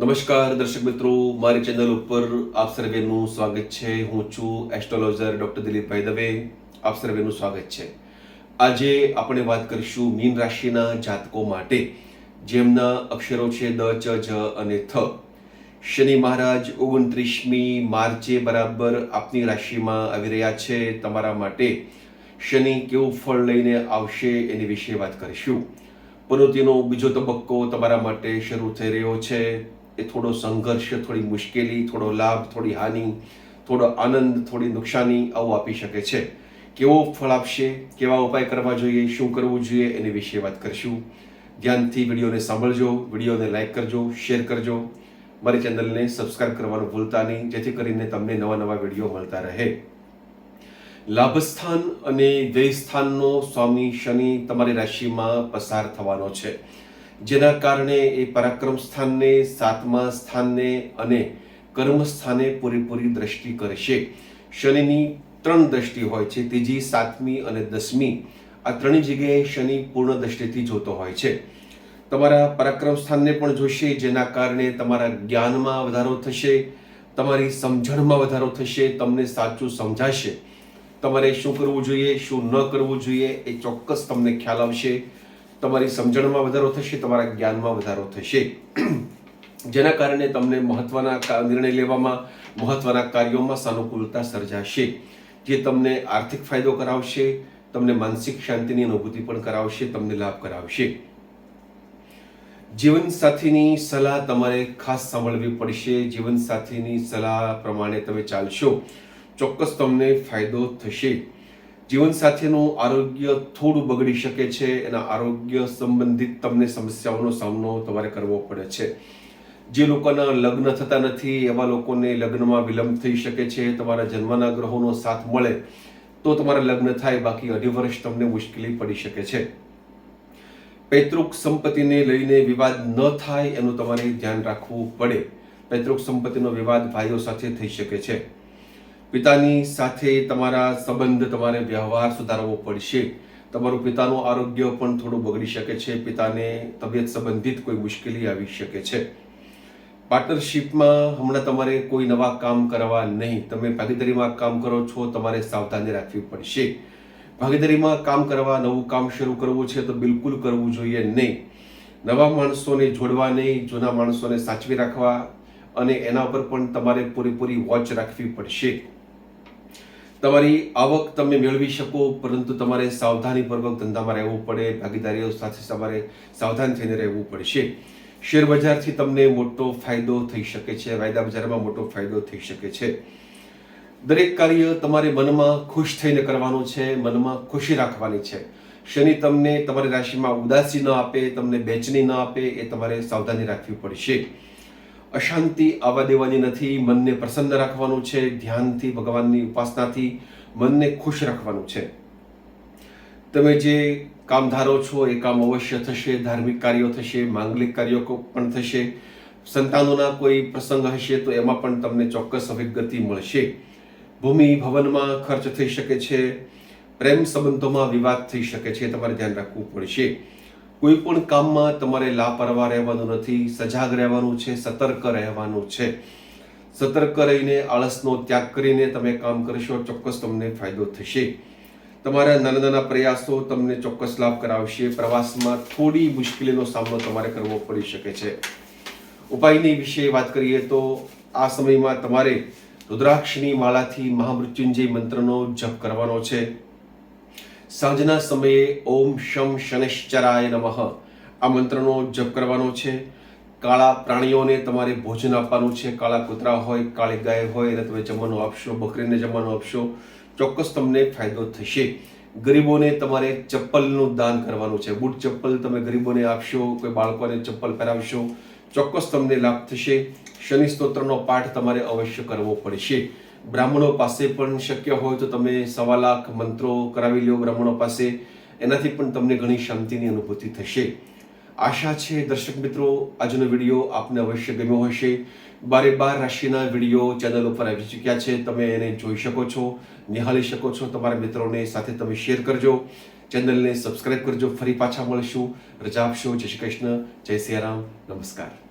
નમસ્કાર, દર્શક મિત્રો. મારી ચેનલ ઉપર આપ સર્વેનું સ્વાગત છે. હું છું એસ્ટ્રોલોજર ડોક્ટર દિલીપભાઈ દવે આપ સર્વેનું સ્વાગત છે. આજે આપણે વાત કરીશું મીન રાશિના જાતકો માટે, જેમના અક્ષરો છે દ, ચ, જ અને થ. શનિ મહારાજ ઓગણત્રીસમી માર્ચે બરાબર આપની રાશિમાં આવી રહ્યા છે. તમારા માટે શનિ કેવું ફળ લઈને આવશે એની વિશે વાત કરીશું. પ્રવૃત્તિનો બીજો તબક્કો તમારા માટે શરૂ થઈ રહ્યો છે. એ થોડો સંઘર્ષ, થોડી મુશ્કેલી, થોડો લાભ, થોડી હાનિ, થોડો આનંદ, થોડી નુકસાની આવું આપી શકે છે. કેવો ફળ આપશે, કેવા ઉપાય કરવા જોઈએ, શું કરવું જોઈએ એની વિશે વાત કરીશું. ધ્યાનથી વિડીયોને સાંભળજો, વિડીયોને લાઇક કરજો, શેર કરજો. મારી ચેનલને સબસ્ક્રાઇબ કરવાનું ભૂલતા નહીં, જેથી કરીને તમને નવા નવા વીડિયો મળતા રહે. લાભસ્થાન અને વ્યયસ્થાનનો સ્વામી શનિ તમારી રાશિમાં પસાર થવાનો છે. જેના કારણે એ પરાક્રમ સ્થાનને, સાતમા સ્થાનને અને કર્મ સ્થાને પૂરેપૂરી દ્રષ્ટિ કરશે શનિની ત્રણ દ્રષ્ટિ હોય છે. ત્રીજી સાતમી અને દસમી. આ ત્રણેય જગ્યાએ શનિ પૂર્ણ દ્રષ્ટિથી જોતો હોય છે. તમારા પરાક્રમ સ્થાનને પણ જોશે, જેના કારણે તમારા જ્ઞાનમાં વધારો થશે, તમારી સમજણમાં વધારો થશે, તમને સાચું સમજાશે. તમારે શું કરવું જોઈએ, શું ન કરવું જોઈએ, એ ચોક્કસ તમને ખ્યાલ આવશે. તમારી સમજણમાં વધારો થશે, તમારા જ્ઞાનમાં વધારો થશે. જેના કારણે તમને મહત્વના નિર્ણય લેવામાં, મહત્વના કાર્યોમાં સાનુકૂળતા સર્જાશે, જે તમને આર્થિક ફાયદો કરાવશે, તમને માનસિક શાંતિની અનુભૂતિ પણ કરાવશે, તમને લાભ કરાવશે. જીવનસાથીની સલાહ તમારે ખાસ સાંભળવી પડશે. જીવનસાથીની સલાહ પ્રમાણે તમે ચાલશો. ચોક્કસ તમને ફાયદો થશે. જીવનસાથીનું આરોગ્ય થોડું બગડી શકે છે, એના આરોગ્ય સંબંધિત તમને સમસ્યાઓનો સામનો તમારે કરવો પડે છે. જે લોકોના લગ્ન થતા નથી, એવા લોકોને લગ્નમાં વિલંબ થઈ શકે છે, તમારા જન્મના ગ્રહોનો સાથ મળે, તો તમારા લગ્ન થાય, બાકી અઢી વર્ષ તમને મુશ્કેલી પડી શકે છે. પૈતૃક સંપત્તિને લઈને વિવાદ ન થાય એનું તમારે ધ્યાન રાખવું પડે. પૈતૃક સંપત્તિનો વિવાદ ભાઈઓ સાથે થઈ શકે છે. પિતાની સાથે તમારા સંબંધ, તમારે વ્યવહાર સુધારવો પડશે. તમારું પિતાનું આરોગ્ય પણ થોડું બગડી શકે છે. પિતાને તબિયત સંબંધિત કોઈ મુશ્કેલી આવી શકે છે. પાર્ટનરશિપમાં હમણાં તમારે કોઈ નવા કામ કરવા નહીં. તમે ભાગીદારીમાં કામ કરો છો, તમારે સાવધાની રાખવી પડશે. ભાગીદારીમાં કામ કરવા, નવું કામ શરૂ કરવું છે તો બિલકુલ કરવું જોઈએ નહીં. નવા માણસોને જોડવા નહીં, જૂના માણસોને સાચવી રાખવા અને એના પર પણ તમારે પૂરેપૂરી વોચ રાખવી પડશે. તમારી આવક તમે મેળવી શકો, પરંતુ તમારે સાવધાનીપૂર્વક ધંધામાં રહેવું પડે, ભાગીદારીઓ સાથે તમારે સાવધાન થઈને રહેવું પડશે. શેર બજારથી તમને મોટો ફાયદો થઈ શકે છે, વાયદા બજારમાં મોટો ફાયદો થઈ શકે છે. દરેક કાર્ય તમારે મનમાં ખુશ થઈને કરવાનું છે, મનમાં ખુશી રાખવાની છે. શનિ તમને તમારી રાશિમાં ઉદાસી ન આપે, તમને બેચની ન આપે, એ તમારે સાવધાની રાખવી પડશે. અશાંતિ આવવા દેવાની નથી, મનને પ્રસન્ન રાખવાનું છે, ધ્યાનથી, ભગવાનની ઉપાસનાથી મનને ખુશ રાખવાનું છે. તમે જે કામ ધારો છો, એ કામ અવશ્ય થશે, ધાર્મિક કાર્યો થશે, માંગલિક કાર્યો પણ થશે. સંતાનોના કોઈ પ્રસંગ હશે તો એમાં પણ તમને ચોક્કસ અભિગતિ મળશે. ભૂમિ ભવનમાં ખર્ચ થઈ શકે છે, પ્રેમ સંબંધોમાં વિવાદ થઈ શકે છે તમારે ધ્યાન રાખવું પડશે. કોઈ પણ કામમાં તમારે લાપરવા રહેવાનું નથી, સજાગ રહેવાનું છે, સતર્ક રહેવાનું છે. સતર્ક રહીને, આળસનો ત્યાગ કરીને તમે કામ કરશો, ચોક્કસ તમને ફાયદો થશે. તમારા નાના નાના પ્રયાસો તમને ચોક્કસ લાભ કરાવશે. પ્રવાસમાં થોડી મુશ્કેલીનો સામનો તમારે કરવો પડી શકે છે. ઉપાયની વિશે વાત કરીએ તો, આ સમયમાં તમારે રુદ્રાક્ષની માળાથી મહામૃત્યુંજય મંત્રનો જપ કરવાનો છે. સાંજના સમયે ઓમ શમ શનિશ્ચરાય નમઃ. આ મંત્રનો જપ કરવાનો છે. કાળા પ્રાણીઓને તમારે ભોજન આપવાનું છે. કાળા કૂતરા હોય, કાળી ગાય હોય, એને તમે જમવાનું આપશો, બકરીને જમવાનું આપશો. ચોક્કસ તમને ફાયદો થશે. ગરીબોને તમારે ચપ્પલનું દાન કરવાનું છે. બૂટ ચપ્પલ તમે ગરીબોને આપશો, કોઈ બાળકોને ચપ્પલ પહેરાવશો ચોક્કસ તમને લાભ થશે. શનિ સ્તોત્રનો પાઠ તમારે અવશ્ય કરવો પડશે. બ્રાહ્મણો પાસે પણ શક્ય હોય તો તમે સવા લાખ મંત્રો કરાવી લો બ્રાહ્મણો પાસે. એનાથી પણ તમને ઘણી શાંતિની અનુભૂતિ થશે. આશા છે દર્શક મિત્રો, આજનો વીડિયો આપને અવશ્ય ગમ્યો હશે. બારે બાર રાશિના વીડિયો ચેનલ ઉપર આવી ચૂક્યા છે. તમે એને જોઈ શકો છો, નિહાળી શકો છો. તમારા મિત્રોને સાથે તમે શેર કરજો. ચેનલને સબસ્ક્રાઈબ કરજો. ફરી પાછા મળશું. રજા આપશો. જય શ્રી કૃષ્ણ. જય સિયારામ નમસ્કાર.